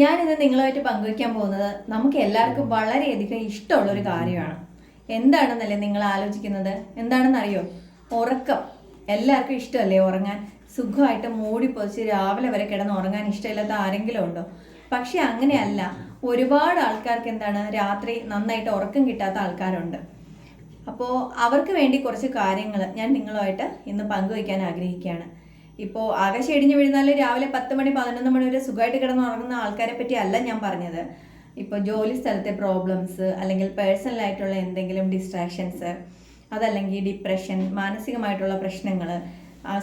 ഞാനിന്ന് നിങ്ങളുമായിട്ട് പങ്കുവയ്ക്കാൻ പോകുന്നത് നമുക്ക് എല്ലാവർക്കും വളരെയധികം ഇഷ്ടമുള്ള ഒരു കാര്യമാണ്. എന്താണെന്നല്ലേ നിങ്ങൾ ആലോചിക്കുന്നത്? എന്താണെന്നറിയോ? ഉറക്കം. എല്ലാവർക്കും ഇഷ്ടമല്ലേ ഉറങ്ങാൻ? സുഖമായിട്ട് മൂടി പൊതിച്ച് രാവിലെ വരെ കിടന്ന് ഉറങ്ങാൻ ഇഷ്ടമില്ലാത്ത ആരെങ്കിലും ഉണ്ടോ? പക്ഷെ അങ്ങനെയല്ല. ഒരുപാട് ആൾക്കാർക്ക് എന്താണ്? രാത്രി നന്നായിട്ട് ഉറക്കം കിട്ടാത്ത ആൾക്കാരുണ്ട്. അപ്പോൾ അവർക്ക് വേണ്ടി കുറച്ച് കാര്യങ്ങൾ ഞാൻ നിങ്ങളുമായിട്ട് ഇന്ന് പങ്കുവയ്ക്കാൻ ആഗ്രഹിക്കുകയാണ്. ഇപ്പോൾ ആകാശം ഇടിഞ്ഞു വീഴുന്നാൽ രാവിലെ പത്ത് മണി പതിനൊന്ന് മണി വരെ സുഖമായിട്ട് കിടന്ന് ഉറങ്ങുന്ന ആൾക്കാരെ പറ്റി അല്ല ഞാൻ പറഞ്ഞത്. ഇപ്പോൾ ജോലി സ്ഥലത്തെ പ്രോബ്ലംസ് അല്ലെങ്കിൽ പേഴ്സണലായിട്ടുള്ള എന്തെങ്കിലും ഡിസ്ട്രാക്ഷൻസ് അതല്ലെങ്കിൽ ഡിപ്രഷൻ മാനസികമായിട്ടുള്ള പ്രശ്നങ്ങൾ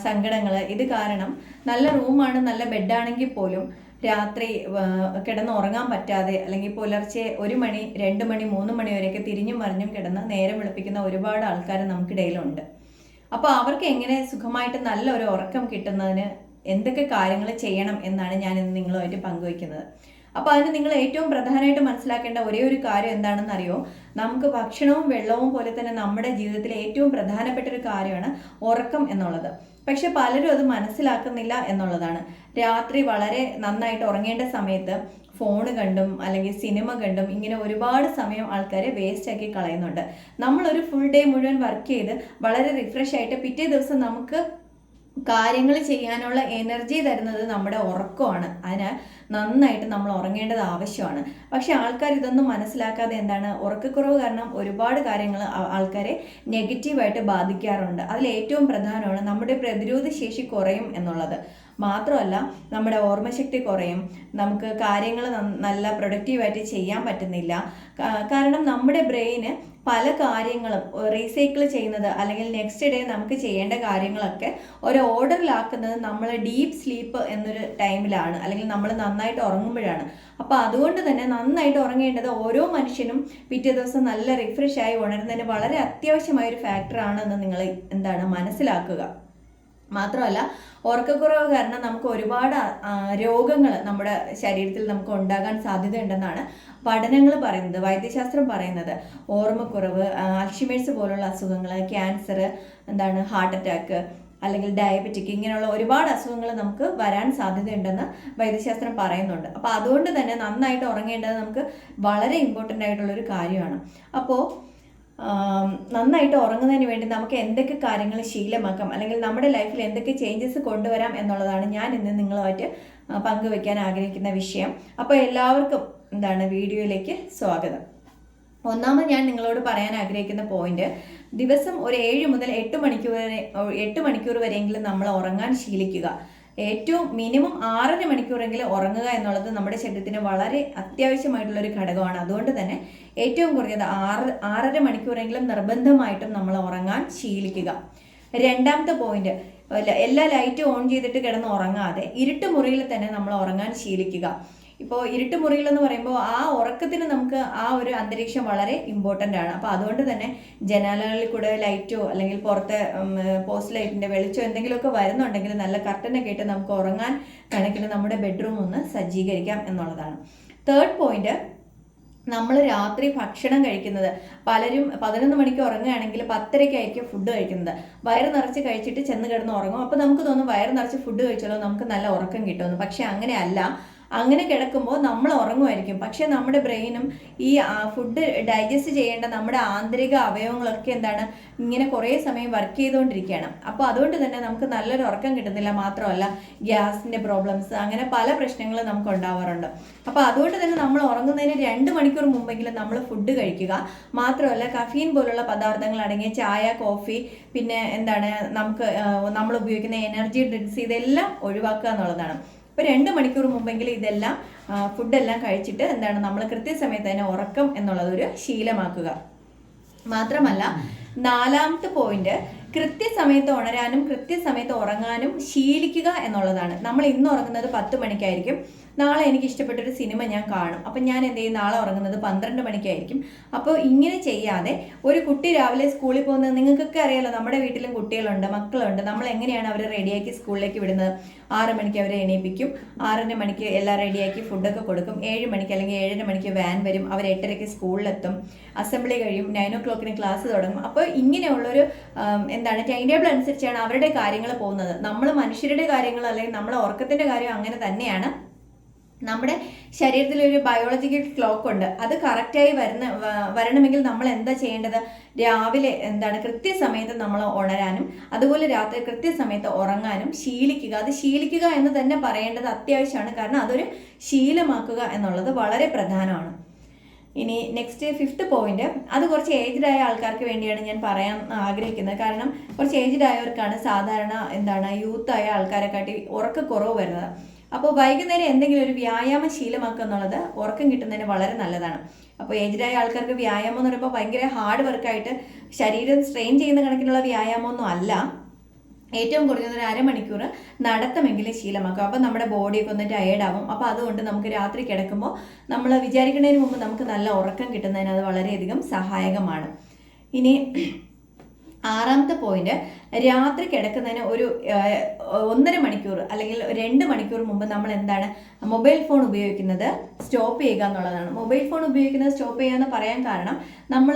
സങ്കടങ്ങൾ ഇത് കാരണം നല്ല റൂമാണ് നല്ല ബെഡാണെങ്കിൽ പോലും രാത്രി കിടന്ന് ഉറങ്ങാൻ പറ്റാതെ അല്ലെങ്കിൽ പുലർച്ചെ ഒരു മണി രണ്ട് മണി മൂന്ന് മണി വരെയൊക്കെ തിരിഞ്ഞും മറിഞ്ഞും കിടന്ന് നേരം വിളിപ്പിക്കുന്ന ഒരുപാട് ആൾക്കാർ നമുക്കിടയിലുണ്ട്. അപ്പോൾ അവർക്ക് എങ്ങനെ സുഖമായിട്ട് നല്ല ഒരു ഉറക്കം കിട്ടുന്നതിന് എന്തൊക്കെ കാര്യങ്ങൾ ചെയ്യണം എന്നാണ് ഞാൻ ഇന്ന് നിങ്ങളുമായിട്ട് പങ്കുവയ്ക്കുന്നത്. അപ്പോൾ അതിന് നിങ്ങൾ ഏറ്റവും പ്രധാനമായിട്ട് മനസ്സിലാക്കേണ്ട ഒരേ ഒരു കാര്യം എന്താണെന്ന് അറിയോ നമുക്ക് ഭക്ഷണവും വെള്ളവും പോലെ തന്നെ നമ്മുടെ ജീവിതത്തിലെ ഏറ്റവും പ്രധാനപ്പെട്ട ഒരു കാര്യമാണ് ഉറക്കം എന്നുള്ളത്. പക്ഷെ പലരും അത് മനസ്സിലാക്കുന്നില്ല എന്നുള്ളതാണ്. രാത്രി വളരെ നന്നായിട്ട് ഉറങ്ങേണ്ട സമയത്ത് ഫോൺ കണ്ടും അല്ലെങ്കിൽ സിനിമ കണ്ടും ഇങ്ങനെ ഒരുപാട് സമയം ആൾക്കാരെ വേസ്റ്റ് ആക്കി കളയുന്നുണ്ട്. നമ്മളൊരു ഫുൾ ഡേ മുഴുവൻ വർക്ക് ചെയ്ത് വളരെ റിഫ്രഷ് ആയിട്ട് പിറ്റേ ദിവസം നമുക്ക് കാര്യങ്ങൾ ചെയ്യാനുള്ള എനർജി തരുന്നത് നമ്മുടെ ഉറക്കമാണ്. അതിന് നന്നായിട്ട് നമ്മൾ ഉറങ്ങേണ്ടത് ആവശ്യമാണ്. പക്ഷേ ആൾക്കാർ ഇതൊന്നും മനസ്സിലാക്കാതെ എന്താണ്? ഉറക്കക്കുറവ് കാരണം ഒരുപാട് കാര്യങ്ങൾ ആൾക്കാരെ നെഗറ്റീവായിട്ട് ബാധിക്കാറുണ്ട്. അതിൽ ഏറ്റവും പ്രധാനമാണ് നമ്മുടെ പ്രതിരോധ ശേഷി കുറയും എന്നുള്ളത്. മാത്രമല്ല നമ്മുടെ ഓർമ്മശക്തി കുറയും. നമുക്ക് കാര്യങ്ങൾ നല്ല പ്രൊഡക്റ്റീവായിട്ട് ചെയ്യാൻ പറ്റുന്നില്ല. കാരണം നമ്മുടെ ബ്രെയിന് പല കാര്യങ്ങളും റീസൈക്കിൾ ചെയ്യുന്നത് അല്ലെങ്കിൽ നെക്സ്റ്റ് ഡേ നമുക്ക് ചെയ്യേണ്ട കാര്യങ്ങളൊക്കെ ഒരു ഓർഡറിലാക്കുന്നത് നമ്മൾ ഡീപ്പ് സ്ലീപ്പ് എന്നൊരു ടൈമിലാണ് അല്ലെങ്കിൽ നമ്മൾ നന്നായിട്ട് ഉറങ്ങുമ്പോഴാണ്. അപ്പോൾ അതുകൊണ്ട് തന്നെ നന്നായിട്ട് ഉറങ്ങേണ്ടത് ഓരോ മനുഷ്യനും പിറ്റേ ദിവസം നല്ല റിഫ്രഷ് ആയി ഉണരുന്നതിന് വളരെ അത്യാവശ്യമായ ഒരു ഫാക്ടറാണ് എന്ന് നിങ്ങൾ എന്താണ് മനസ്സിലാക്കുക. മാത്രമല്ല ഉറക്കക്കുറവ് കാരണം നമുക്ക് ഒരുപാട് രോഗങ്ങൾ നമ്മുടെ ശരീരത്തിൽ നമുക്ക് ഉണ്ടാകാൻ സാധ്യതയുണ്ടെന്നാണ് പഠനങ്ങൾ പറയുന്നത് വൈദ്യശാസ്ത്രം പറയുന്നത് ഓർമ്മക്കുറവ് അൽഷിമേഴ്സ് പോലുള്ള അസുഖങ്ങൾ ക്യാൻസർ എന്താണ് ഹാർട്ട് അറ്റാക്ക് അല്ലെങ്കിൽ ഡയബറ്റിക് ഇങ്ങനെയുള്ള ഒരുപാട് അസുഖങ്ങൾ നമുക്ക് വരാൻ സാധ്യതയുണ്ടെന്ന് വൈദ്യശാസ്ത്രം പറയുന്നുണ്ട്. അപ്പോൾ അതുകൊണ്ട് തന്നെ നന്നായിട്ട് ഉറങ്ങേണ്ടത് നമുക്ക് വളരെ ഇമ്പോർട്ടന്റ് ആയിട്ടുള്ള ഒരു കാര്യമാണ് അപ്പോൾ നന്നായിട്ട് ഉറങ്ങുന്നതിന് വേണ്ടി നമുക്ക് എന്തൊക്കെ കാര്യങ്ങൾ ശീലമാക്കാം അല്ലെങ്കിൽ നമ്മുടെ ലൈഫിൽ എന്തൊക്കെ ചേഞ്ചസ് കൊണ്ടുവരാം എന്നുള്ളതാണ് ഞാൻ ഇന്ന് നിങ്ങളുമായിട്ട് പങ്കുവെക്കാൻ ആഗ്രഹിക്കുന്ന വിഷയം. അപ്പോൾ എല്ലാവർക്കും എന്താണ് വീഡിയോയിലേക്ക് സ്വാഗതം. ഒന്നാമത് ഞാൻ നിങ്ങളോട് പറയാൻ ആഗ്രഹിക്കുന്ന പോയിന്റ് ദിവസം ഒരു ഏഴ് മുതൽ എട്ട് മണിക്കൂർ വരെ എട്ട് മണിക്കൂർ വരെയെങ്കിലും നമ്മൾ ഉറങ്ങാൻ ശീലിക്കുക. ഏറ്റവും മിനിമം ആറര മണിക്കൂറെങ്കിലും ഉറങ്ങുക എന്നുള്ളത് നമ്മുടെ ശരീരത്തിന് വളരെ അത്യാവശ്യമായിട്ടുള്ള ഒരു ഘടകമാണ്. അതുകൊണ്ട് തന്നെ ഏറ്റവും കുറഞ്ഞത് ആറ് ആറര മണിക്കൂറെങ്കിലും നിർബന്ധമായിട്ടും നമ്മൾ ഉറങ്ങാൻ ശീലിക്കുക. രണ്ടാമത്തെ പോയിന്റ് എല്ലാ ലൈറ്റും ഓൺ ചെയ്തിട്ട് കിടന്ന് ഉറങ്ങാതെ ഇരുട്ട് മുറിയിൽ തന്നെ നമ്മൾ ഉറങ്ങാൻ ശീലിക്കുക. ഇപ്പോൾ ഇരുട്ട് മുറികൾ എന്ന് പറയുമ്പോൾ ആ ഉറക്കത്തിന് നമുക്ക് ആ ഒരു അന്തരീക്ഷം വളരെ ഇമ്പോർട്ടന്റ് ആണ്. അപ്പോൾ അതുകൊണ്ട് തന്നെ ജനാലകളിൽ കൂടെ ലൈറ്റോ അല്ലെങ്കിൽ പുറത്തെ പോസ്റ്റ് ലൈറ്റിന്റെ വെളിച്ചോ എന്തെങ്കിലുമൊക്കെ വരുന്നുണ്ടെങ്കിൽ നല്ല കർട്ടനൊക്കെ ഇട്ട് നമുക്ക് ഉറങ്ങാൻ കണക്കിന് നമ്മുടെ ബെഡ്റൂം ഒന്ന് സജ്ജീകരിക്കാം എന്നുള്ളതാണ്. തേർഡ് പോയിന്റ് നമ്മൾ രാത്രി ഭക്ഷണം കഴിക്കുന്നത്. പലരും പതിനൊന്ന് മണിക്ക് ഉറങ്ങുകയാണെങ്കിൽ പത്തരയ്ക്കായിരിക്കും ഫുഡ് കഴിക്കുന്നത്. വയറ് നിറച്ച് കഴിച്ചിട്ട് ചെന്ന് കിടന്ന് ഉറങ്ങും. അപ്പോൾ നമുക്ക് തോന്നും വയറ് നിറച്ച് ഫുഡ് കഴിച്ചാലോ നമുക്ക് നല്ല ഉറക്കം കിട്ടുമെന്ന്. പക്ഷേ അങ്ങനെയല്ല അങ്ങനെ കിടക്കുമ്പോൾ നമ്മൾ ഉറങ്ങുമായിരിക്കും. പക്ഷേ നമ്മുടെ ബ്രെയിനും ഈ ഫുഡ് ഡൈജസ്റ്റ് ചെയ്യേണ്ട നമ്മുടെ ആന്തരിക അവയവങ്ങളൊക്കെ എന്താണ് ഇങ്ങനെ കുറേ സമയം വർക്ക് ചെയ്തുകൊണ്ടിരിക്കുകയാണ്. അപ്പോൾ അതുകൊണ്ട് തന്നെ നമുക്ക് നല്ലൊരു ഉറക്കം കിട്ടുന്നില്ല. മാത്രമല്ല ഗ്യാസിന്റെ പ്രോബ്ലംസ് അങ്ങനെ പല പ്രശ്നങ്ങളും നമുക്ക് ഉണ്ടാവാറുണ്ട്. അപ്പോൾ അതുകൊണ്ട് തന്നെ നമ്മൾ ഉറങ്ങുന്നതിന് രണ്ട് മണിക്കൂർ മുമ്പെങ്കിലും നമ്മൾ ഫുഡ് കഴിക്കുക. മാത്രമല്ല കഫീൻ പോലുള്ള പദാർത്ഥങ്ങൾ അടങ്ങിയ ചായ കോഫി പിന്നെ എന്താണ് നമുക്ക് നമ്മൾ ഉപയോഗിക്കുന്ന എനർജി ഡ്രിങ്ക്സ് ഇതെല്ലാം ഒഴിവാക്കുക എന്നുള്ളതാണ്. ഇപ്പോൾ രണ്ട് മണിക്കൂർ മുമ്പെങ്കിലും ഇതെല്ലാം ഫുഡെല്ലാം കഴിച്ചിട്ട് എന്താണ് നമ്മൾ കൃത്യസമയത്ത് തന്നെ ഉറക്കം എന്നുള്ളത് ഒരു ശീലമാക്കുക. മാത്രമല്ല നാലാമത്തെ പോയിന്റ് കൃത്യസമയത്ത് ഉണരാനും കൃത്യസമയത്ത് ഉറങ്ങാനും ശീലിക്കുക എന്നുള്ളതാണ്. നമ്മൾ ഇന്ന് ഉറങ്ങുന്നത് പത്ത് മണിക്കായിരിക്കും. നാളെ എനിക്ക് ഇഷ്ടപ്പെട്ട ഒരു സിനിമ ഞാൻ കാണും. അപ്പം ഞാൻ എന്ത് ചെയ്യും? നാളെ ഉറങ്ങുന്നത് പന്ത്രണ്ട് മണിക്കായിരിക്കും. അപ്പോൾ ഇങ്ങനെ ചെയ്യാതെ ഒരു കുട്ടി രാവിലെ സ്കൂളിൽ പോകുന്നത് നിങ്ങൾക്കൊക്കെ അറിയാലോ നമ്മുടെ വീട്ടിലും കുട്ടികളുണ്ട് മക്കളുണ്ട്. നമ്മൾ എങ്ങനെയാണ് അവരെ റെഡിയാക്കി സ്കൂളിലേക്ക് വിടുന്നത്? ആറ് മണിക്ക് അവരെ എണീപ്പിക്കും. ആറര മണിക്ക് എല്ലാം റെഡിയാക്കി ഫുഡൊക്കെ കൊടുക്കും. ഏഴ് മണിക്ക് അല്ലെങ്കിൽ ഏഴര മണിക്ക് വാൻ വരും. അവർ എട്ടരയ്ക്ക് സ്കൂളിലെത്തും. അസംബ്ലി കഴിയും. നയൻ ഒ ക്ലോക്കിന് ക്ലാസ് തുടങ്ങും. അപ്പോൾ ഇങ്ങനെയുള്ളൊരു എന്താണ് ടൈം ടേബിൾ അനുസരിച്ചാണ് അവരുടെ കാര്യങ്ങൾ പോകുന്നത്. നമ്മൾ മനുഷ്യരുടെ കാര്യങ്ങൾ അല്ലെങ്കിൽ നമ്മളെ ഉറക്കത്തിന്റെ കാര്യം അങ്ങനെ തന്നെയാണ് നമ്മുടെ ശരീരത്തിൽ ഒരു ബയോളജിക്കൽ ക്ലോക്ക് ഉണ്ട്. അത് കറക്റ്റായി വരുന്ന വരണമെങ്കിൽ നമ്മൾ എന്താ ചെയ്യേണ്ടത്? രാവിലെ എന്താണ് കൃത്യസമയത്ത് നമ്മൾ ഉണരാനും അതുപോലെ രാത്രി കൃത്യസമയത്ത് ഉറങ്ങാനും ശീലിക്കുക. അത് ശീലിക്കുക എന്ന് തന്നെ പറയേണ്ടത് അത്യാവശ്യമാണ്. കാരണം അതൊരു ശീലമാക്കുക എന്നുള്ളത് വളരെ പ്രധാനമാണ്. ഇനി നെക്സ്റ്റ് ഫിഫ്ത്ത് പോയിന്റ് അത് കുറച്ച് ഏജ്ഡ് ആയ ആൾക്കാർക്ക് വേണ്ടിയാണ് ഞാൻ പറയാൻ ആഗ്രഹിക്കുന്നത്. കാരണം കുറച്ച് ഏജ്ഡ് ആയവർക്കാണ് സാധാരണ എന്താണ് യൂത്ത് ആയ ആൾക്കാരെക്കാട്ടി ഉറക്കക്കുറവ് വരുന്നത്. അപ്പോൾ വൈകുന്നേരം എന്തെങ്കിലും ഒരു വ്യായാമ ശീലമാക്കുക എന്നുള്ളത് ഉറക്കം കിട്ടുന്നതിന് വളരെ നല്ലതാണ്. അപ്പോൾ ഏജ്ഡായ ആൾക്കാർക്ക് വ്യായാമം എന്ന് പറയുമ്പോൾ ഭയങ്കര ഹാർഡ് വർക്കായിട്ട് ശരീരം സ്ട്രെയിൻ ചെയ്യുന്ന കണക്കിനുള്ള വ്യായാമമൊന്നും അല്ല. ഏറ്റവും കുറഞ്ഞത് ഒരു അരമണിക്കൂർ നടത്തമെങ്കിലും ശീലമാക്കും അപ്പോൾ നമ്മുടെ ബോഡിയൊക്കെ ഒന്ന് ടയേർഡ് ആവും. അപ്പോൾ അതുകൊണ്ട് നമുക്ക് രാത്രി കിടക്കുമ്പോൾ നമ്മൾ വിചാരിക്കുന്നതിന് മുമ്പ് നമുക്ക് നല്ല ഉറക്കം കിട്ടുന്നതിന് അത് വളരെയധികം സഹായകമാണ്. ഇനി ആറാമത്തെ പോയിന്റ് രാത്രി കിടക്കുന്നതിന് ഒരു ഒന്നര മണിക്കൂർ അല്ലെങ്കിൽ രണ്ട് മണിക്കൂർ മുമ്പ് നമ്മൾ എന്താണ് മൊബൈൽ ഫോൺ ഉപയോഗിക്കുന്നത് സ്റ്റോപ്പ് ചെയ്യുക എന്നുള്ളതാണ്. മൊബൈൽ ഫോൺ ഉപയോഗിക്കുന്നത് സ്റ്റോപ്പ് ചെയ്യുക എന്ന് പറയാൻ കാരണം നമ്മൾ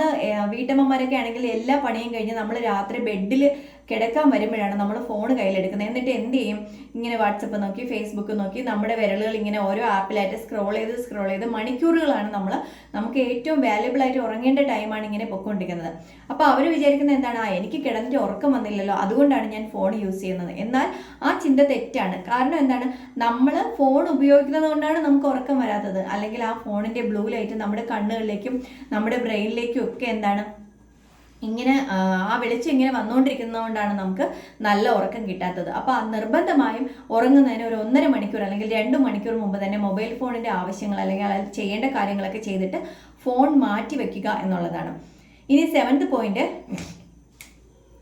വീട്ടമ്മമാരൊക്കെ ആണെങ്കിൽ എല്ലാ പണിയും കഴിഞ്ഞ് നമ്മൾ രാത്രി ബെഡിൽ കിടക്കാൻ വരുമ്പോഴാണ് നമ്മൾ ഫോൺ കയ്യിലെടുക്കുന്നത്. എന്നിട്ട് എന്ത് ചെയ്യും? ഇങ്ങനെ വാട്സപ്പ് നോക്കി ഫേസ്ബുക്ക് നോക്കി നമ്മുടെ വിരലുകൾ ഇങ്ങനെ ഓരോ ആപ്പിലായിട്ട് സ്ക്രോൾ ചെയ്ത് സ്ക്രോൾ ചെയ്ത് മണിക്കൂറുകളാണ് നമ്മൾ നമുക്ക് ഏറ്റവും വാല്യബിൾ ആയിട്ട് ഉറങ്ങേണ്ട ടൈമാണ് ഇങ്ങനെ പൊയ്ക്കൊണ്ടിരിക്കുന്നത്. അപ്പോൾ അവർ വിചാരിക്കുന്നത് എന്താണ്? ആ എനിക്ക് കിടന്നിട്ട് ഉറക്കം വന്നില്ലല്ലോ. അതുകൊണ്ടാണ് ഞാൻ ഫോൺ യൂസ് ചെയ്യുന്നത്. എന്നാൽ ആ ചിന്ത തെറ്റാണ്. കാരണം എന്താണ്? നമ്മൾ ഫോൺ ഉപയോഗിക്കുന്നത് കൊണ്ടാണ് നമുക്ക് ഉറക്കം വരാത്തത്. അല്ലെങ്കിൽ ആ ഫോണിന്റെ ബ്ലൂ ലൈറ്റ് നമ്മുടെ കണ്ണുകളിലേക്കും നമ്മുടെ ബ്രെയിനിലേക്കും ഒക്കെ എന്താണ്? ഇങ്ങനെ ആ, വെളിച്ചം ഇങ്ങനെ വന്നുകൊണ്ടിരിക്കുന്നതുകൊണ്ടാണ് നമുക്ക് നല്ല ഉറക്കം കിട്ടാത്തത്. അപ്പോൾ നിർബന്ധമായും ഉറങ്ങുന്നതിന് ഒരു ഒന്നര മണിക്കൂർ അല്ലെങ്കിൽ രണ്ട് മണിക്കൂർ മുമ്പ് തന്നെ മൊബൈൽ ഫോണിന്റെ ആവശ്യങ്ങൾ അല്ലെങ്കിൽ അതിൽ ചെയ്യേണ്ട കാര്യങ്ങളൊക്കെ ചെയ്തിട്ട് ഫോൺ മാറ്റി വെക്കുക എന്നുള്ളതാണ്. ഇനി സെവൻത് പോയിന്റ്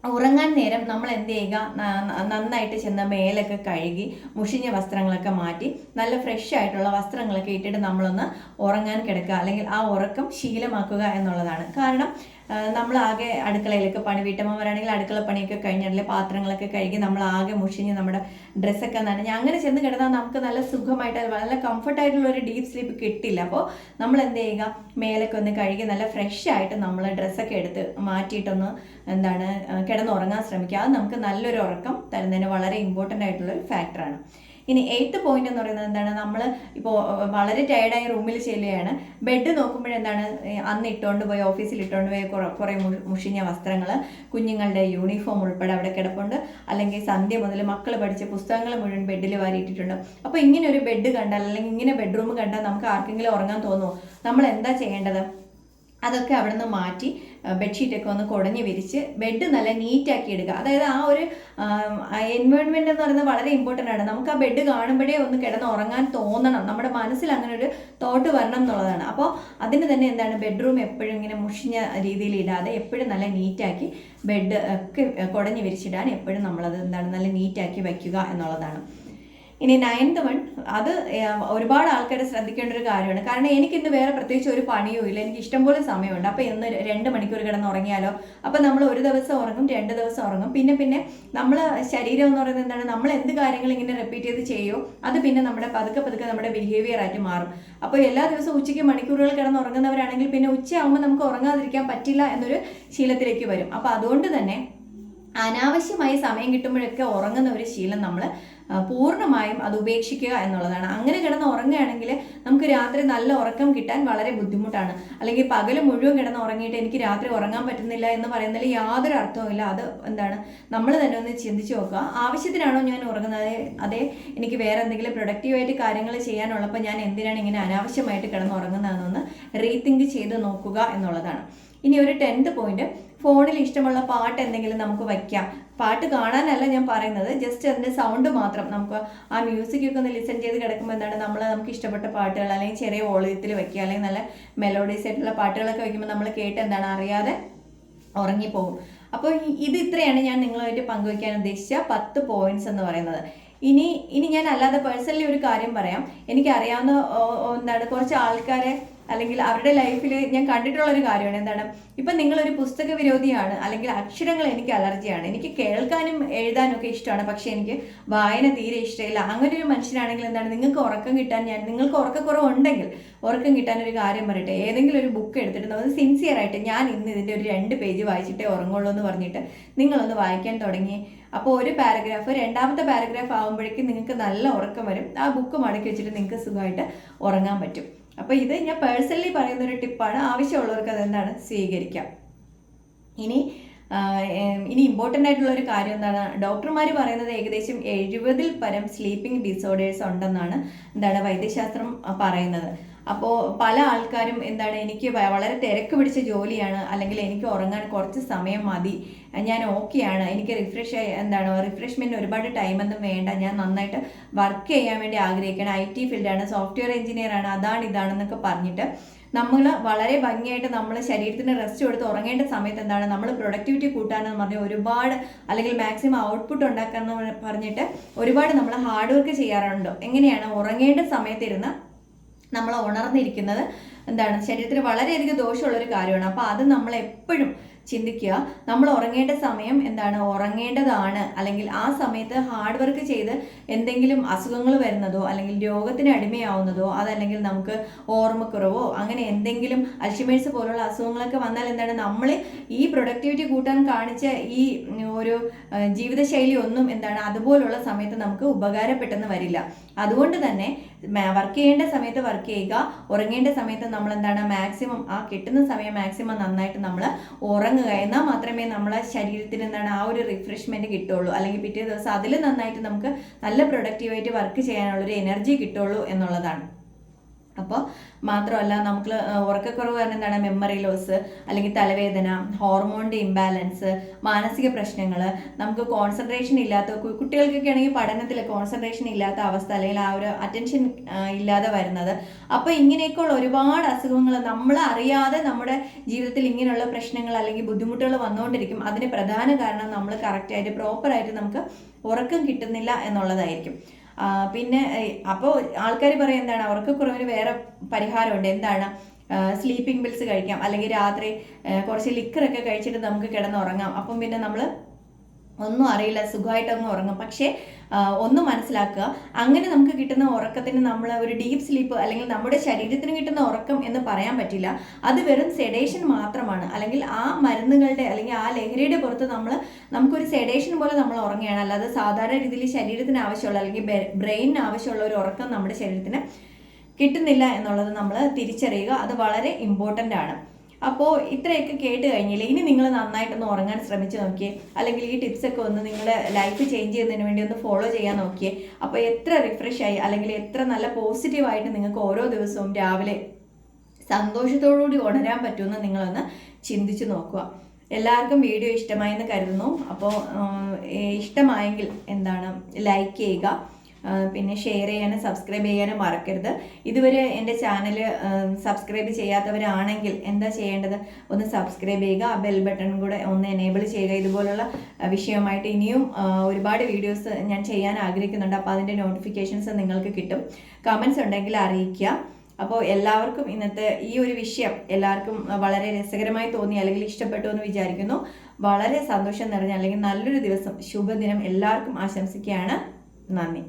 ഉറങ്ങാൻ നേരം നമ്മൾ എന്ത് ചെയ്യുക? നന്നായിട്ട് ചെന്ന മേലൊക്കെ കഴുകി മുഷിഞ്ഞ വസ്ത്രങ്ങളൊക്കെ മാറ്റി നല്ല ഫ്രഷ് ആയിട്ടുള്ള വസ്ത്രങ്ങളൊക്കെ ഇട്ടിട്ട് നമ്മളൊന്ന് ഉറങ്ങാൻ കിടക്കുക അല്ലെങ്കിൽ ആ ഉറക്കം ശീലമാക്കുക എന്നുള്ളതാണ്. കാരണം ആ, നമ്മളാകെ അടുക്കളയിലൊക്കെ പണി വീട്ടമ്മമാരാണെങ്കിൽ അടുക്കള പണിയൊക്കെ കഴിഞ്ഞാൽ പാത്രങ്ങളൊക്കെ കഴുകി നമ്മൾ ആകെ മുഷിഞ്ഞ് നമ്മുടെ ഡ്രസ്സൊക്കെ നനഞ്ഞ് അങ്ങനെ ചെന്ന് കിടന്നാൽ നമുക്ക് നല്ല സുഖമായിട്ട് നല്ല കംഫർട്ടായിട്ടുള്ള ഒരു ഡീപ്പ് സ്ലീപ്പ് കിട്ടില്ല. അപ്പോൾ നമ്മൾ എന്ത് ചെയ്യുക? മേലൊക്കെ ഒന്ന് കഴുകി നല്ല ഫ്രഷ് ആയിട്ട് നമ്മൾ ഡ്രസ്സൊക്കെ എടുത്ത് മാറ്റിയിട്ടൊന്ന് എന്താണ് കിടന്നുറങ്ങാൻ ശ്രമിക്കുക. അത് നമുക്ക് നല്ലൊരു ഉറക്കം തരുന്നതിന് വളരെ ഇമ്പോർട്ടന്റ് ആയിട്ടുള്ള ഒരു ഫാക്ടറാണ് ഇനി എയ്ത്ത് പോയിന്റ് എന്ന് പറയുന്നത് എന്താണ്? നമ്മൾ ഇപ്പോൾ വളരെ ടയർഡായി റൂമിൽ ചെല്ലുകയാണ്. ബെഡ് നോക്കുമ്പോഴെന്താണ് അന്ന് ഇട്ടുകൊണ്ട് പോയി ഓഫീസിൽ ഇട്ടുകൊണ്ട് പോയി കുറേ മുഷിഞ്ഞ വസ്ത്രങ്ങൾ കുഞ്ഞുങ്ങളുടെ യൂണിഫോം ഉൾപ്പെടെ അവിടെ കിടപ്പുണ്ട്. അല്ലെങ്കിൽ സന്ധ്യ മുതൽ മക്കൾ പഠിച്ച പുസ്തകങ്ങൾ മുഴുവൻ ബെഡിൽ വാരിയിട്ടിട്ടുണ്ട് അപ്പോൾ ഇങ്ങനെ ഒരു ബെഡ് കണ്ടാൽ അല്ലെങ്കിൽ ഇങ്ങനെ ബെഡ്റൂം കണ്ടാൽ നമുക്ക് ആർക്കെങ്കിലും ഉറങ്ങാൻ തോന്നുമോ നമ്മൾ എന്താ ചെയ്യേണ്ടത്? അതൊക്കെ അവിടെ നിന്ന് മാറ്റി ബെഡ്ഷീറ്റൊക്കെ ഒന്ന് കുടഞ്ഞ് വിരിച്ച് ബെഡ് നല്ല നീറ്റാക്കി എടുക്കുക അതായത് ആ ഒരു എൻവയോൺമെന്റ് എന്ന് പറയുന്നത് വളരെ ഇമ്പോർട്ടന്റ് ആണ്. നമുക്ക് ആ ബെഡ് കാണുമ്പോഴേ ഒന്ന് കിടന്ന് ഉറങ്ങാൻ തോന്നണം. നമ്മുടെ മനസ്സിൽ അങ്ങനെ ഒരു തോട്ട് വരണം എന്നുള്ളതാണ്. അപ്പോൾ അതിന് തന്നെ എന്താണ് ബെഡ്റൂം എപ്പോഴും ഇങ്ങനെ മുഷിഞ്ഞ രീതിയിൽ ഇടാതെ എപ്പോഴും നല്ല നീറ്റാക്കി ബെഡ് ഒക്കെ കുടഞ്ഞ് വിരിച്ചിടാൻ എപ്പോഴും നമ്മളത് എന്താണ് നല്ല നീറ്റാക്കി വയ്ക്കുക എന്നുള്ളതാണ്. ഇനി നയൻത് വൺ അത് ഒരുപാട് ആൾക്കാർ ശ്രദ്ധിക്കേണ്ട ഒരു കാര്യമാണ്. കാരണം എനിക്കിന്ന് വേറെ പ്രത്യേകിച്ച് ഒരു പണിയും ഇല്ല. എനിക്ക് ഇഷ്ടംപോലെ സമയമുണ്ട്. അപ്പോൾ ഇന്ന് രണ്ട് മണിക്കൂർ കിടന്ന് ഉറങ്ങിയാലോ? അപ്പോൾ നമ്മൾ ഒരു ദിവസം ഉറങ്ങും രണ്ട് ദിവസം ഉറങ്ങും. പിന്നെ പിന്നെ നമ്മൾ ശരീരം എന്ന് പറയുന്നത് എന്താണ്? നമ്മൾ എന്ത് കാര്യങ്ങൾ ഇങ്ങനെ റിപ്പീറ്റ് ചെയ്ത് ചെയ്യുമോ അത് പിന്നെ നമ്മുടെ പതുക്കെ പതുക്കെ നമ്മുടെ ബിഹേവിയർ ആയിട്ട് മാറും. അപ്പോൾ എല്ലാ ദിവസവും ഉച്ചയ്ക്ക് മണിക്കൂറുകൾ കിടന്ന് ഉറങ്ങുന്നവരാണെങ്കിൽ പിന്നെ ഉച്ചയാകുമ്പോൾ നമുക്ക് ഉറങ്ങാതിരിക്കാൻ പറ്റില്ല എന്നൊരു ശീലത്തിലേക്ക് വരും. അപ്പോൾ അതുകൊണ്ട് തന്നെ അനാവശ്യമായി സമയം കിട്ടുമ്പോഴൊക്കെ ഉറങ്ങുന്ന ഒരു ശീലം നമ്മൾ പൂർണമായും അത് ഉപേക്ഷിക്കുക എന്നുള്ളതാണ്. അങ്ങനെ കിടന്ന് ഉറങ്ങുകയാണെങ്കിൽ നമുക്ക് രാത്രി നല്ല ഉറക്കം കിട്ടാൻ വളരെ ബുദ്ധിമുട്ടാണ്. അല്ലെങ്കിൽ പകൽ മുഴുവൻ കിടന്ന് ഉറങ്ങിയിട്ട് എനിക്ക് രാത്രി ഉറങ്ങാൻ പറ്റുന്നില്ല എന്ന് പറയുന്നതിൽ യാതൊരു അർത്ഥവുമില്ല അത് എന്താണ്? നമ്മൾ തന്നെ ഒന്ന് ചിന്തിച്ച് നോക്കുക. ആവശ്യത്തിനാണോ ഞാൻ ഉറങ്ങുന്നത്? അതെ എനിക്ക് വേറെ എന്തെങ്കിലും പ്രൊഡക്റ്റീവായിട്ട് കാര്യങ്ങൾ ചെയ്യാനുള്ളപ്പോൾ ഞാൻ എന്തിനാണ് ഇങ്ങനെ അനാവശ്യമായിട്ട് കിടന്ന് ഉറങ്ങുന്നതെന്നൊന്ന് റീതിങ്ക് ചെയ്ത് നോക്കുക എന്നുള്ളതാണ്. ഇനി ഒരു ടെൻത്ത് പോയിന്റ് ഫോണിൽ ഇഷ്ടമുള്ള പാട്ട് എന്തെങ്കിലും നമുക്ക് വയ്ക്കാം. പാട്ട് കാണാനല്ല ഞാൻ പറയുന്നത്. ജസ്റ്റ് അതിന്റെ സൗണ്ട് മാത്രം നമുക്ക് ആ മ്യൂസിക് ഒക്കെ ഒന്ന് ലിസൺ ചെയ്ത് കിടക്കുമ്പോൾ എന്താണ് നമ്മൾ നമുക്ക് ഇഷ്ടപ്പെട്ട പാട്ടുകൾ അല്ലെങ്കിൽ ചെറിയ വോളിയത്തിൽ വയ്ക്കുക അല്ലെങ്കിൽ നല്ല മെലോഡീസ് ആയിട്ടുള്ള പാട്ടുകളൊക്കെ വയ്ക്കുമ്പോൾ നമ്മൾ കേട്ട് എന്താണ് അറിയാതെ ഉറങ്ങിപ്പോകും. അപ്പോൾ ഇത് ഇത്രയാണ് ഞാൻ നിങ്ങളുമായിട്ട് പങ്കുവയ്ക്കാൻ ഉദ്ദേശിച്ച പത്ത് പോയിന്റ്സ് എന്ന് പറയുന്നത്. ഇനി ഇനി ഞാൻ അല്ലാതെ പേഴ്സണലി ഒരു കാര്യം പറയാം. എനിക്കറിയാവുന്ന എന്താണ് കുറച്ച് ആൾക്കാരെ അല്ലെങ്കിൽ അവരുടെ ലൈഫിൽ ഞാൻ കണ്ടിട്ടുള്ള ഒരു കാര്യമാണ്. എന്താണ്? ഇപ്പം നിങ്ങളൊരു പുസ്തക വിരോധിയാണ് അല്ലെങ്കിൽ അക്ഷരങ്ങൾ എനിക്ക് അലർജിയാണ്. എനിക്ക് കേൾക്കാനും എഴുതാനും ഒക്കെ ഇഷ്ടമാണ് പക്ഷേ എനിക്ക് വായന തീരെ ഇഷ്ടമില്ല. അങ്ങനെ ഒരു മനുഷ്യനാണെങ്കിൽ എന്താണ്? നിങ്ങൾക്ക് ഉറക്കം കിട്ടാൻ ഞാൻ നിങ്ങൾക്ക് ഉറക്കക്കുറവുണ്ടെങ്കിൽ ഉറക്കം കിട്ടാൻ ഒരു കാര്യം പറയട്ടെ. ഏതെങ്കിലും ഒരു ബുക്ക് എടുത്തിട്ട് നമ്മൾ സിൻസിയർ ആയിട്ട് ഞാൻ ഇന്ന് ഇതിന്റെ ഒരു രണ്ട് പേജ് വായിച്ചിട്ടേ ഉറങ്ങുള്ളൂ എന്ന് പറഞ്ഞിട്ട് നിങ്ങളൊന്ന് വായിക്കാൻ തുടങ്ങി. അപ്പോൾ ഒരു പാരഗ്രാഫ് രണ്ടാമത്തെ പാരഗ്രാഫ് ആകുമ്പോഴേക്കും നിങ്ങൾക്ക് നല്ല ഉറക്കം വരും. ആ ബുക്ക് മടക്കി വെച്ചിട്ട് നിങ്ങൾക്ക് സുഖമായിട്ട് ഉറങ്ങാൻ പറ്റും. അപ്പോൾ ഇത് ഞാൻ പേഴ്സണലി പറയുന്ന ഒരു ടിപ്പാണ്. ആവശ്യമുള്ളവർക്ക് അതെന്താണ്? സ്വീകരിക്കാം. ഇനി ഇനി ഇമ്പോർട്ടന്റ് ആയിട്ടുള്ള ഒരു കാര്യം എന്താണ്? ഡോക്ടർമാർ പറയുന്നത് ഏകദേശം എഴുപതിൽ പരം സ്ലീപ്പിംഗ് ഡിസോർഡേഴ്സ് ഉണ്ടെന്നാണ് എന്താണ് വൈദ്യശാസ്ത്രം പറയുന്നത്. അപ്പോൾ പല ആൾക്കാരും എന്താണ് എനിക്ക് വളരെ തിരക്ക് പിടിച്ച ജോലിയാണ് അല്ലെങ്കിൽ എനിക്ക് ഉറങ്ങാൻ കുറച്ച് സമയം മതി ഞാൻ ഓക്കെയാണ് എനിക്ക് റിഫ്രഷ് എന്താണ് റിഫ്രഷ്മെന്റ് ഒരുപാട് ടൈമൊന്നും വേണ്ട ഞാൻ നന്നായിട്ട് വർക്ക് ചെയ്യാൻ വേണ്ടി ആഗ്രഹിക്കണം ഐ ടി ഫീൽഡാണ് സോഫ്റ്റ്വെയർ എഞ്ചിനീയറാണ് അതാണ് ഇതാണെന്നൊക്കെ പറഞ്ഞിട്ട് നമ്മൾ വളരെ ഭംഗിയായിട്ട് നമ്മൾ ശരീരത്തിന് റെസ്റ്റ് കൊടുത്ത് ഉറങ്ങേണ്ട സമയത്ത് എന്താണ് നമ്മൾ പ്രൊഡക്ടിവിറ്റി കൂട്ടാനെന്ന് പറഞ്ഞ് ഒരുപാട് അല്ലെങ്കിൽ മാക്സിമം ഔട്ട്പുട്ട് ഉണ്ടാക്കാന്ന് പറഞ്ഞിട്ട് ഒരുപാട് നമ്മൾ ഹാർഡ് വർക്ക് ചെയ്യാറുണ്ട്. എങ്ങനെയാണ് ഉറങ്ങേണ്ട സമയത്തിരുന്ന് നമ്മൾ ഉണർന്നിരിക്കുന്നത് എന്താണ്? ശരീരത്തിന് വളരെയധികം ദോഷമുള്ള ഒരു കാര്യമാണ്. അപ്പോൾ അത് നമ്മൾ എപ്പോഴും ചിന്തിക്കുക. നമ്മൾ ഉറങ്ങേണ്ട സമയം എന്താണ്? ഉറങ്ങേണ്ടതാണ്. അല്ലെങ്കിൽ ആ സമയത്ത് ഹാർഡ് വർക്ക് ചെയ്ത് എന്തെങ്കിലും അസുഖങ്ങൾ വരുന്നതോ അല്ലെങ്കിൽ രോഗത്തിന് അടിമയാവുന്നതോ അതല്ലെങ്കിൽ നമുക്ക് ഓർമ്മക്കുറവോ അങ്ങനെ എന്തെങ്കിലും അൽഷിമേഴ്സ് പോലുള്ള അസുഖങ്ങളൊക്കെ വന്നാൽ എന്താണ്? നമ്മൾ ഈ പ്രൊഡക്ടിവിറ്റി കൂട്ടാൻ കാണിച്ച ഈ ഒരു ജീവിതശൈലി ഒന്നും എന്താണ്? അതുപോലുള്ള സമയത്ത് നമുക്ക് ഉപകാരപ്പെട്ടെന്ന് വരില്ല. അതുകൊണ്ട് തന്നെ വർക്ക് ചെയ്യേണ്ട സമയത്ത് വർക്ക് ചെയ്യുക. ഉറങ്ങേണ്ട സമയത്ത് നമ്മൾ എന്താണ് മാക്സിമം ആ കിട്ടുന്ന സമയം മാക്സിമം നന്നായിട്ട് നമ്മൾ ഉറങ്ങുക. എന്നാൽ മാത്രമേ നമ്മളെ ശരീരത്തിന് എന്താണ് ആ ഒരു റിഫ്രഷ്മെന്റ് കിട്ടുള്ളൂ അല്ലെങ്കിൽ പിറ്റേ ദിവസം അതിൽ നന്നായിട്ട് നമുക്ക് നല്ല പ്രൊഡക്റ്റീവായിട്ട് വർക്ക് ചെയ്യാനുള്ളൊരു എനർജി കിട്ടുള്ളൂ എന്നുള്ളതാണ്. അപ്പോൾ മാത്രമല്ല നമുക്ക് ഉറക്കക്കുറവ് കാരണം എന്താണ്? മെമ്മറി ലോസ് അല്ലെങ്കിൽ തലവേദന ഹോർമോണിന്റെ ഇംബാലൻസ് മാനസിക പ്രശ്നങ്ങൾ നമുക്ക് കോൺസെൻട്രേഷൻ ഇല്ലാത്ത കുട്ടികൾക്കൊക്കെ ആണെങ്കിൽ പഠനത്തിൽ കോൺസെൻട്രേഷൻ ഇല്ലാത്ത അവസ്ഥ അല്ലെങ്കിൽ ആ ഒരു അറ്റൻഷൻ ഇല്ലാതെ വരുന്നത്. അപ്പോൾ ഇങ്ങനെയൊക്കെയുള്ള ഒരുപാട് അസുഖങ്ങൾ നമ്മൾ അറിയാതെ നമ്മുടെ ജീവിതത്തിൽ ഇങ്ങനെയുള്ള പ്രശ്നങ്ങൾ അല്ലെങ്കിൽ ബുദ്ധിമുട്ടുകൾ വന്നുകൊണ്ടിരിക്കും. അതിന് പ്രധാന കാരണം നമ്മൾ കറക്റ്റായിട്ട് പ്രോപ്പറായിട്ട് നമുക്ക് ഉറക്കം കിട്ടുന്നില്ല എന്നുള്ളതായിരിക്കും. പിന്നെ അപ്പോൾ ആൾക്കാർ പറയും എന്താണ് അവർക്ക് കുറവിന് വേറെ പരിഹാരമുണ്ട്. എന്താണ്? സ്ലീപ്പിംഗ് പിൽസ് കഴിക്കാം. അല്ലെങ്കിൽ രാത്രി കുറച്ച് ലിക്കറൊക്കെ കഴിച്ചിട്ട് നമുക്ക് കിടന്നുറങ്ങാം. അപ്പം പിന്നെ നമ്മൾ ഒന്നും അറിയില്ല സുഖമായിട്ട് അങ്ങ് ഉറങ്ങും. പക്ഷേ ഒന്ന് മനസ്സിലാക്കുക അങ്ങനെ നമുക്ക് കിട്ടുന്ന ഉറക്കത്തിന് നമ്മൾ ഒരു ഡീപ്പ് സ്ലീപ്പ് അല്ലെങ്കിൽ നമ്മുടെ ശരീരത്തിന് കിട്ടുന്ന ഉറക്കം എന്ന് പറയാൻ പറ്റില്ല. അത് വെറും സെഡേഷൻ മാത്രമാണ്. അല്ലെങ്കിൽ ആ മരുന്നുകളുടെ അല്ലെങ്കിൽ ആ ലഹരിയുടെ പുറത്ത് നമ്മൾ നമുക്കൊരു സെഡേഷൻ പോലെ നമ്മൾ ഉറങ്ങുകയാണ്. അല്ലാതെ സാധാരണ രീതിയിൽ ശരീരത്തിന് ആവശ്യമുള്ള അല്ലെങ്കിൽ ബ്രെയിനിന് ആവശ്യമുള്ള ഒരു ഉറക്കം നമ്മുടെ ശരീരത്തിന് കിട്ടുന്നില്ല എന്നുള്ളത് നമ്മൾ തിരിച്ചറിയുക. അത് വളരെ ഇമ്പോർട്ടന്റ് ആണ്. അപ്പോൾ ഇത്രയൊക്കെ കേട്ട് കഴിഞ്ഞില്ലേ? ഇനി നിങ്ങൾ നന്നായിട്ടൊന്ന് ഉറങ്ങാൻ ശ്രമിച്ച് നോക്കിയേ. അല്ലെങ്കിൽ ഈ ടിപ്സൊക്കെ ഒന്ന് നിങ്ങളുടെ ലൈഫ് ചേഞ്ച് ചെയ്യുന്നതിന് വേണ്ടി ഒന്ന് ഫോളോ ചെയ്യാൻ നോക്കിയേ. അപ്പോൾ എത്ര റിഫ്രഷ് ആയി? അല്ലെങ്കിൽ എത്ര നല്ല പോസിറ്റീവായിട്ട് നിങ്ങൾക്ക് ഓരോ ദിവസവും രാവിലെ സന്തോഷത്തോടുകൂടി ഉണരാൻ പറ്റുമെന്ന് നിങ്ങളൊന്ന് ചിന്തിച്ച് നോക്കുക. എല്ലാവർക്കും വീഡിയോ ഇഷ്ടമായെന്ന് കരുതുന്നു. അപ്പോൾ ഇഷ്ടമായെങ്കിൽ എന്താണ്? ലൈക്ക് ചെയ്യുക. പിന്നെ ഷെയർ ചെയ്യാനും സബ്സ്ക്രൈബ് ചെയ്യാനും മറക്കരുത്. ഇതുവരെ എന്റെ ചാനൽ സബ്സ്ക്രൈബ് ചെയ്യാത്തവരാണെങ്കിൽ എന്താ ചെയ്യേണ്ടത്? ഒന്ന് സബ്സ്ക്രൈബ് ചെയ്യുക ആ ബെൽ ബട്ടൺ കൂടെ ഒന്ന് എനേബിൾ ചെയ്യുക. ഇതുപോലുള്ള വിഷയമായിട്ട് ഇനിയും ഒരുപാട് വീഡിയോസ് ഞാൻ ചെയ്യാൻ ആഗ്രഹിക്കുന്നുണ്ട്. അപ്പോൾ അതിന്റെ നോട്ടിഫിക്കേഷൻസ് നിങ്ങൾക്ക് കിട്ടും. കമൻസ് ഉണ്ടെങ്കിൽ അറിയിക്കുക. അപ്പോൾ എല്ലാവർക്കും ഇന്നത്തെ ഈ ഒരു വിഷയം എല്ലാവർക്കും വളരെ രസകരമായി തോന്നി അല്ലെങ്കിൽ ഇഷ്ടപ്പെട്ടു എന്ന് വിചാരിക്കുന്നു. വളരെ സന്തോഷം നിറഞ്ഞ അല്ലെങ്കിൽ നല്ലൊരു ദിവസം ശുഭദിനം എല്ലാവർക്കും ആശംസിക്കുകയാണ്. നന്ദി.